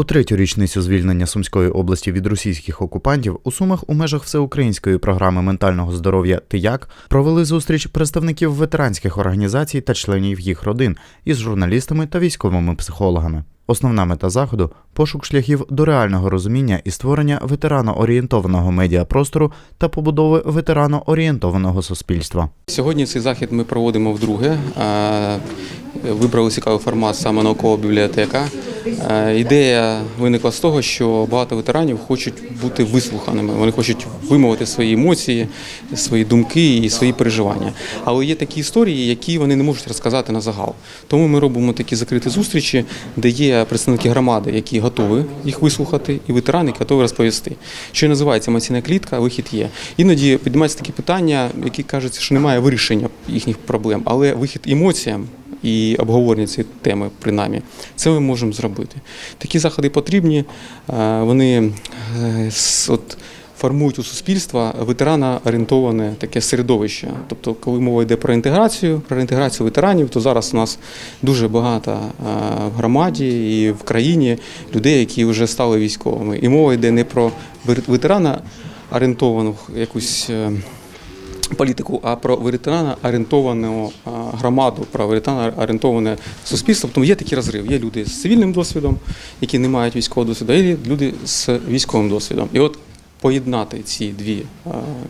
У третю річницю звільнення Сумської області від російських окупантів у Сумах у межах всеукраїнської програми ментального здоров'я «Ти як» провели зустріч представників ветеранських організацій та членів їх родин із журналістами та військовими психологами. Основна мета заходу пошук шляхів до реального розуміння і створення ветерано-орієнтованого медіапростору та побудови ветерано-орієнтованого суспільства. Сьогодні цей захід ми проводимо вдруге. Вибрали цікавий формат саме наукова бібліотека. Е, Ідея виникла з того, що багато ветеранів хочуть бути вислуханими. Вони хочуть вимовити свої емоції, свої думки і свої переживання. Але є такі історії, які вони не можуть розказати на загал. Тому ми робимо такі закриті зустрічі, де є представники громади, які готові їх вислухати, і ветерани, готові розповісти. Що називається емоційна клітка, вихід є. Іноді піднімаються такі питання, які кажуть, що немає вирішення їхніх проблем, але вихід емоціям і обговорення цієї теми, принаймні, це ми можемо зробити. Такі заходи потрібні, е, вони е, от, формують у суспільства ветерана орієнтоване таке середовище. Тобто, коли мова йде про інтеграцію, про інтеграцію ветеранів, то зараз у нас дуже багато е, в громаді і в країні людей, які вже стали військовими. І мова йде не про ветерана орієнтовану якусь. політику, а про ветерана орієнтовану а, громаду, правоорієнтовне орієнтоване суспільство. Тому є такий розрив. Є люди з цивільним досвідом, які не мають військового досвіду, і люди з військовим досвідом. І от поєднати ці дві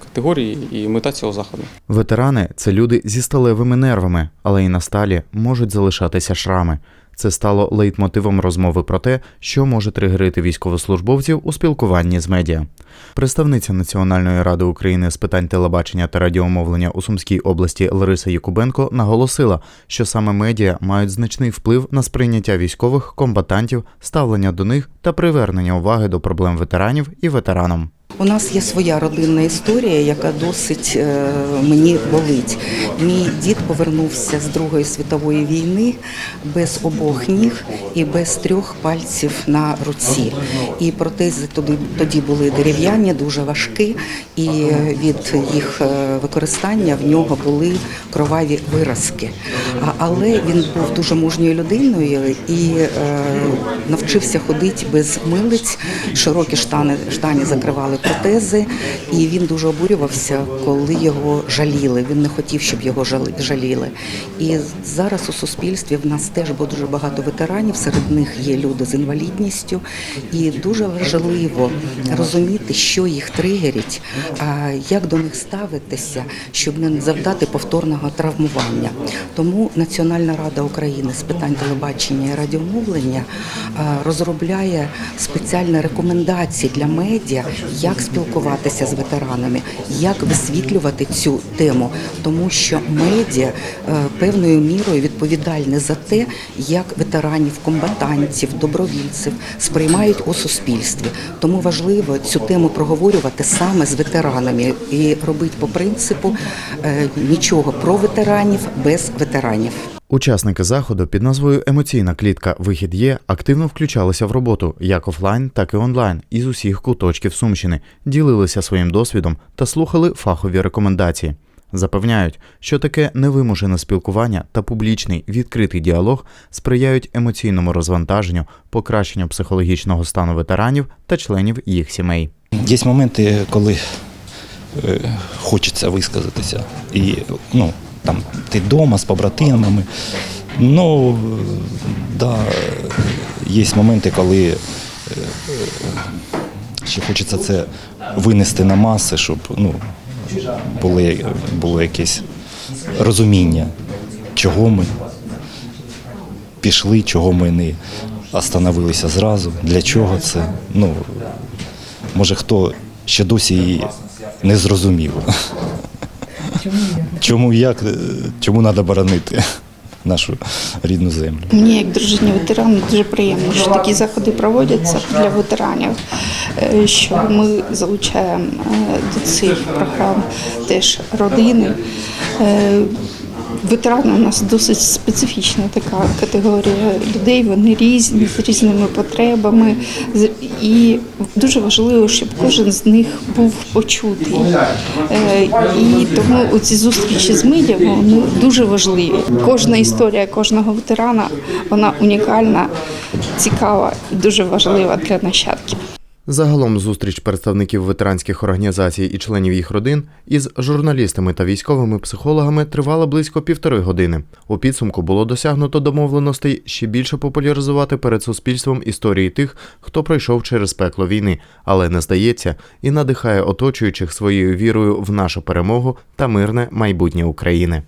категорії і мета цього заходу. Ветерани це люди зі сталевими нервами, але і на сталі можуть залишатися шрами. Це стало лейтмотивом розмови про те, що може тригерити військовослужбовців у спілкуванні з медіа. Представниця Національної ради України з питань телебачення та радіомовлення у Сумській області Лариса Якубенко наголосила, що саме медіа мають значний вплив на сприйняття військових комбатантів, ставлення до них та привернення уваги до проблем ветеранів і ветеранам. У нас є своя родинна історія, яка досить е, мені болить. Мій дід повернувся з Другої світової війни без обох ніг і без трьох пальців на руці. І протези тоді, тоді були дерев'яні, дуже важкі, і від їх е, використання в нього були кроваві виразки. Але він був дуже мужньою людиною і е, навчився ходити без милиць, широкі штани, штані закривали протези, і він дуже обурювався, коли його жаліли. Він не хотів, щоб його жаліли. І зараз у суспільстві в нас теж дуже багато ветеранів. Серед них є люди з інвалідністю, і дуже важливо розуміти, що їх тригерить, як до них ставитися, щоб не завдати повторного травмування. Тому Національна рада України з питань телебачення і радіомовлення розробляє спеціальні рекомендації для медіа, як спілкуватися з ветеранами, як висвітлювати цю тему, тому що медіа е, певною мірою відповідальні за те, як ветеранів, комбатантів, добровільців сприймають у суспільстві. Тому важливо цю тему проговорювати саме з ветеранами і робити по принципу е, нічого про ветеранів без ветеранів. Учасники заходу під назвою Емоційна клітка Вихід є активно включалися в роботу як офлайн, так і онлайн із усіх куточків Сумщини, ділилися своїм досвідом та слухали фахові рекомендації. Запевняють, що таке невимушене спілкування та публічний відкритий діалог сприяють емоційному розвантаженню, покращенню психологічного стану ветеранів та членів їх сімей. Є моменти, коли е, хочеться висказатися. І ну, там, ти вдома з побратимами. Ну, да, є моменти, коли е, ще хочеться це винести на маси, щоб ну, було, було якесь розуміння, чого ми пішли, чого ми не остановилися зразу, для чого це. Ну, може хто ще досі її не зрозумів. Чому як, е, чому треба боронити нашу рідну землю? Мені, як дружині ветерану, дуже приємно, що такі заходи проводяться для ветеранів, е, що ми залучаємо е, до цих програм теж родини. Ветерани у нас досить специфічна така категорія людей. Вони різні з різними потребами, і дуже важливо, щоб кожен з них був почутий. Е, І тому ці зустрічі з медіа вони дуже важливі. Кожна історія кожного ветерана вона унікальна, цікава і дуже важлива для нащадків. Загалом зустріч представників ветеранських організацій і членів їх родин із журналістами та військовими психологами тривала близько півтори години. У підсумку було досягнуто домовленостей ще більше популяризувати перед суспільством історії тих, хто пройшов через пекло війни, але не здається і надихає оточуючих своєю вірою в нашу перемогу та мирне майбутнє України.